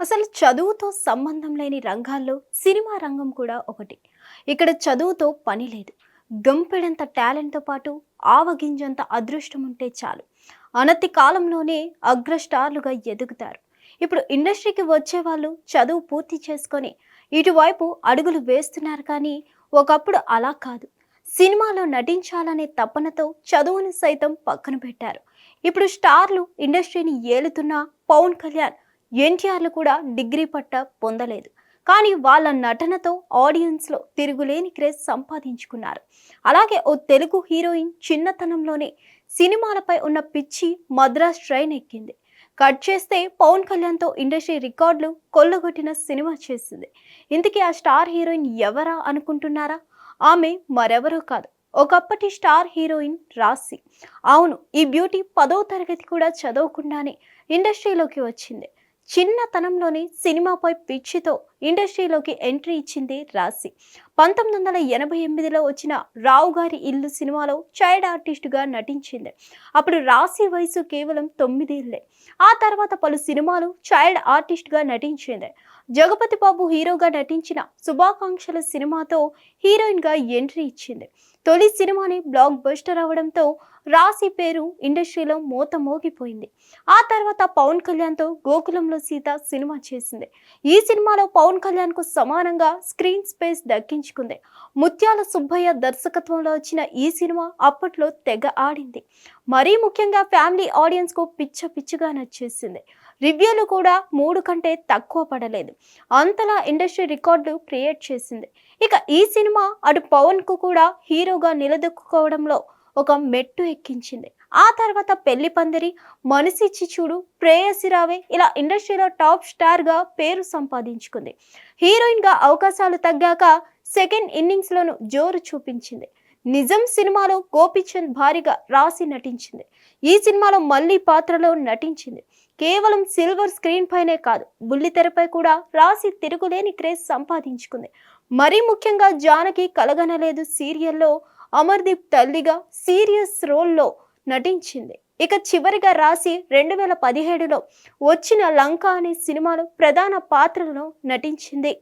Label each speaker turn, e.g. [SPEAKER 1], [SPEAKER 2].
[SPEAKER 1] అసలు చదువుతో సంబంధం లేని రంగాల్లో సినిమా రంగం కూడా ఒకటి. ఇక్కడ చదువుతో పని లేదు. గంపెడంత టాలెంట్తో పాటు ఆవగింజంత అదృష్టం ఉంటే చాలు. అనతి కాలంలోనే అగ్ర స్టార్లుగా ఎదుగుతారు. ఇప్పుడు ఇండస్ట్రీకి వచ్చే వాళ్ళు చదువు పూర్తి చేసుకొని ఇటువైపు అడుగులు వేస్తున్నారు కానీ ఒకప్పుడు అలా కాదు. సినిమాలో నటించాలనే తపనతో చదువును సైతం పక్కన పెట్టారు. ఇప్పుడు స్టార్లు ఇండస్ట్రీని ఏలుతున్న పవన్ కళ్యాణ్ ఎన్టీఆర్లు కూడా డిగ్రీ పట్ట పొందలేదు. కానీ వాళ్ళ నటనతో ఆడియన్స్లో తిరుగులేని క్రేజ్ సంపాదించుకున్నారు. అలాగే ఓ తెలుగు హీరోయిన్ చిన్నతనంలోనే సినిమాలపై ఉన్న పిచ్చి మద్రాస్ ట్రైన్ ఎక్కింది. కట్ చేస్తే పవన్ కళ్యాణ్తో ఇండస్ట్రీ రికార్డులు కొల్లగొట్టిన సినిమా చేసింది. ఇంతకీ ఆ స్టార్ హీరోయిన్ ఎవరా అనుకుంటున్నారా? ఆమె మరెవరో కాదు. ఒకప్పటి స్టార్ హీరోయిన్ రాశి. అవును ఈ బ్యూటీ పదో తరగతి కూడా చదవకుండానే ఇండస్ట్రీలోకి వచ్చింది. చిన్నతనంలోనే సినిమాపై పిచ్చితో ఇండస్ట్రీలోకి ఎంట్రీ ఇచ్చింది రాశి. పంతొమ్మిది వందల ఎనభై ఎనిమిదిలో వచ్చిన రావు గారి ఇల్లు సినిమాలో చైల్డ్ ఆర్టిస్టుగా నటించింది. అప్పుడు రాశి వయసు కేవలం తొమ్మిదేళ్ళే. ఆ తర్వాత పలు సినిమాలు చైల్డ్ ఆర్టిస్ట్గా నటించింది. జగపతి బాబు హీరోగా నటించిన శుభాకాంక్షల సినిమాతో హీరోయిన్గా ఎంట్రీ ఇచ్చింది. తొలి సినిమాని బ్లాక్ బస్టర్ అవడంతో రాశి పేరు ఇండస్ట్రీలో మోత మోగిపోయింది. ఆ తర్వాత పవన్ కళ్యాణ్తో గోకులంలో సీత సినిమా చేసింది. ఈ సినిమాలో పవన్ కళ్యాణ్కు సమానంగా స్క్రీన్ స్పేస్ దక్కించుకుంది. ముత్యాల సుబ్బయ్య దర్శకత్వంలో వచ్చిన ఈ సినిమా అప్పట్లో తెగ ఆడింది. మరీ ముఖ్యంగా ఫ్యామిలీ ఆడియన్స్కు పిచ్చ పిచ్చిగా నచ్చేసింది. రివ్యూలు కూడా మూడు కంటే తక్కువ పడలేదు. అంతలా ఇండస్ట్రీ రికార్డులు క్రియేట్ చేసింది. ఇక ఈ సినిమా అటు పవన్కు కూడా హీరోగా నిలదొక్కుకోవడంలో ఒక మెట్టు ఎక్కించింది. ఆ తర్వాత పెళ్ళి పందిరి మనసిచ్చి చూడు ప్రేయసి రావే ఇలా ఇండస్ట్రీలో టాప్ స్టార్గా పేరు సంపాదించుకుంది. హీరోయిన్గా అవకాశాలు తగ్గాక సెకండ్ ఇన్నింగ్స్లోనూ జోరు చూపించింది. నిజం సినిమాలో గోపిచంద్ భారీగా రాసి నటించింది. ఈ సినిమాలో మళ్ళీ పాత్రలో నటించింది. కేవలం సిల్వర్ స్క్రీన్ పైనే కాదు బుల్లితెరపై కూడా రాసి తిరుగులేని క్రేజ్ సంపాదించుకుంది. మరీ ముఖ్యంగా జానకి కలగనలేదు సీరియల్లో అమర్దీప్ తల్లిగా సీరియస్ రోల్లో నటించింది. ఇక చివరిగా రాసి రెండు వేల పదిహేడులో వచ్చిన లంక అనే సినిమాలో ప్రధాన పాత్రలో నటించింది.